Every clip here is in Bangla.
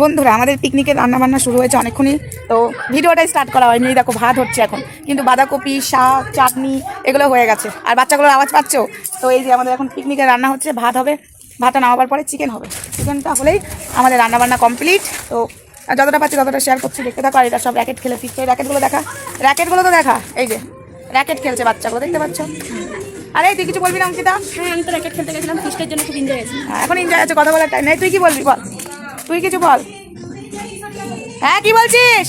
বন্ধুরা আমাদের পিকনিকের রান্না বান্না শুরু হয়েছে অনেকক্ষণই তো ভিডিওটাই স্টার্ট করা হয়নি দেখো ভাত হচ্ছে এখন। কিন্তু বাঁধাকপি শাক চাটনি এগুলো হয়ে গেছে। আর বাচ্চাগুলোর আওয়াজ পাচ্ছ? তো এই যে আমাদের এখন পিকনিকের রান্না হচ্ছে ভাত হবে ভাতটা নামাবার পরে চিকেন হবে। চিকেনটা হলেই আমাদের রান্না বান্না কমপ্লিট তো যতটা পাচ্ছি ততটা শেয়ার করছি দেখতে থাকো আর এটা সব র্যাকেট খেলে ফিরছে। র্যাকেটগুলো দেখা র্যাকেটগুলো তো দেখা এই যে র্যাকেট খেলছে বাচ্চাগুলো দেখতে পাচ্ছ? আরে তুই কিছু বলবি না অঙ্কিতা? হ্যাঁ আমি তো র্যাকেট খেলতে গেছিলাম ফিস্টের জন্য খুব এনজয় হয়েছে। হ্যাঁ, এখন এনজয় আছে কথা বলার টাইম নেই। তুই কি বলবি বল। তুই কিছু বল। হ্যাঁ কি বলছিস?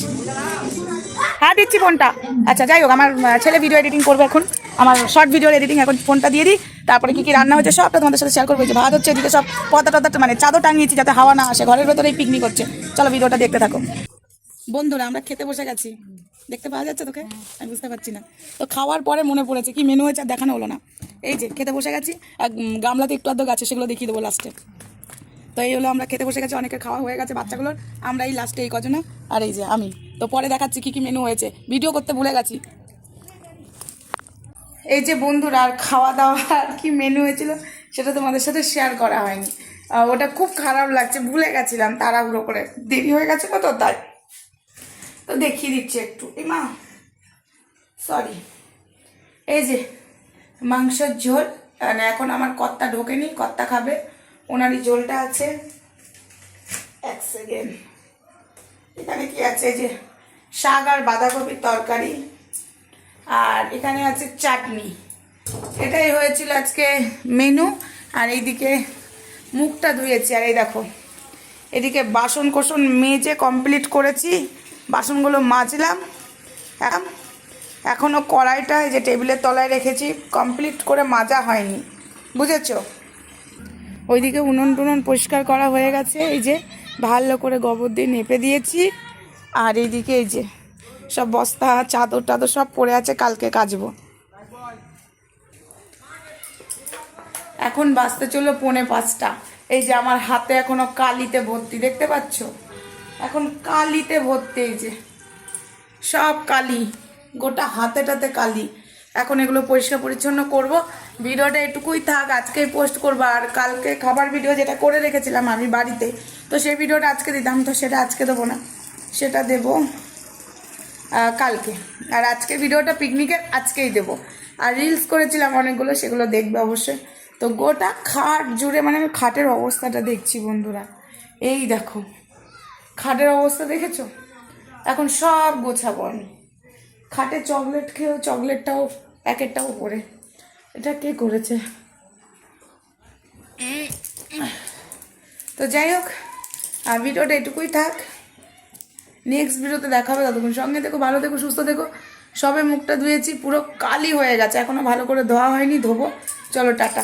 হ্যাঁ দিচ্ছি ফোনটা। আচ্ছা যাই হোক, আমার ছেলে ভিডিও এডিটিং করবে এখন। আমার শর্ট ভিডিও এডিটিং এখন ফোনটা দিয়ে দিই। তারপরে কি কি রান্না হচ্ছে সবটা তোমাদের সাথে শেয়ার করব। ভাত হচ্ছে, এদিকে সব পদা টদা মানে চাদর টাঙিয়েছি যাতে হাওয়া না আসে। ঘরের ভেতরেই পিকনিক হচ্ছে। চলো ভিডিওটা দেখতে থাকো। বন্ধুরা, আমরা খেতে বসে গেছি। দেখতে পাওয়া যাচ্ছে তোকে? আমি বুঝতে পারছি না। তো খাওয়ার পরে মনে পড়েছে, কি মেনু হয়েছে আর দেখানো হলো না। এই যে, খেতে বসে গেছি। আর গামলাতে একটু আধ গাছে সেগুলো দেখিয়ে দেবো লাস্টে তো এই হলো আমরা খেতে বসে গেছি, অনেকের খাওয়া হয়ে গেছে, বাচ্চাগুলোর। আমরা এই লাস্টে এই কজনা। আর এই যে আমি। তো পরে দেখাচ্ছি কি কি মেনু হয়েছে। ভিডিও করতে ভুলে গেছি। এই যে বন্ধুরা, আর খাওয়া দাওয়া কি মেনু হয়েছিল, সেটা তোমাদের সাথে শেয়ার করা হয়নি। ওটা খুব খারাপ লাগছে, ভুলে গেছিলাম তাড়াহুড়ো করে। দেরি হয়ে গেছে তো তাই। তো দেখিয়ে দিচ্ছি একটু। এই মা সরি এই যে মাংসের ঝোল মানে এখন আমার কর্তা ঢোকেনি, কর্তা খাবে। ওনারই ঝোলটা আছে। এক সেকেন্ড এখানে কি আছে? যে শাক আর বাঁধাকপির তরকারি। আর এখানে আছে চাটনি। এটাই হয়েছিল আজকে মেনু। আর এইদিকে মুখটা ধুয়েছি। আর এই দেখো, এদিকে বাসন কোসন মেজে কমপ্লিট করেছি। বাসনগুলো মাজলাম। এখন এখনও কড়াইটা যে টেবিলের তলায় রেখেছি। কমপ্লিট করে মাজা হয়নি। বুঝেছ? ওইদিকে উনুন টুনুন পরিষ্কার করা হয়ে গেছে। এই যে ভালো করে গোবর দিয়ে নেপে দিয়েছি। আর এইদিকে এই যে সব বস্তা, চাদর টাদর সব পড়ে আছে, কালকে কাচবো। এখন বাঁচতে চলল পৌনে পাঁচটা। এই যে আমার হাতে এখনও কালিতে ভর্তি, দেখতে পাচ্ছ? এখন কালিতে ভর্তি এই যে। সব কালি, গোটা হাতে টাতে কালি। এখন এগুলো পরিষ্কার পরিচ্ছন্ন করব। ভিডিওটা এটুকুই থাক, আজকেই পোস্ট করব। আর কালকে খাবার ভিডিও যেটা করে রেখেছিলাম আমি বাড়িতে, তো সেই ভিডিওটা আজকে দিতাম, তো সেটা আজকে দেবো না। সেটা দেবো কালকে। আর আজকে ভিডিওটা পিকনিকের আজকেই দেব। আর রিলস করেছিলাম অনেকগুলো, সেগুলো দেখবে অবশ্যই। তো গোটা খাট জুড়ে মানে আমি খাটের অবস্থাটা দেখছি বন্ধুরা। এই দেখো, খাটের অবস্থা দেখেছ? এখন সব গোছাবো আমি। খাটে চকলেট খেয়েও, চকলেটটাও, প্যাকেটটাও পরে। এটা কে করেছে? তো যাই হোক আর ভিডিওটা এটুকুই থাক। নেক্সট ভিডিওতে দেখা হবে ততক্ষণ। সঙ্গে দেখো ভালো দেখো সুস্থ দেখো সবে মুখটা ধুয়েছি, পুরো কালি হয়ে গেছে। এখনও ভালো করে ধোয়া হয়নি, ধোবো। চলো, টাটা।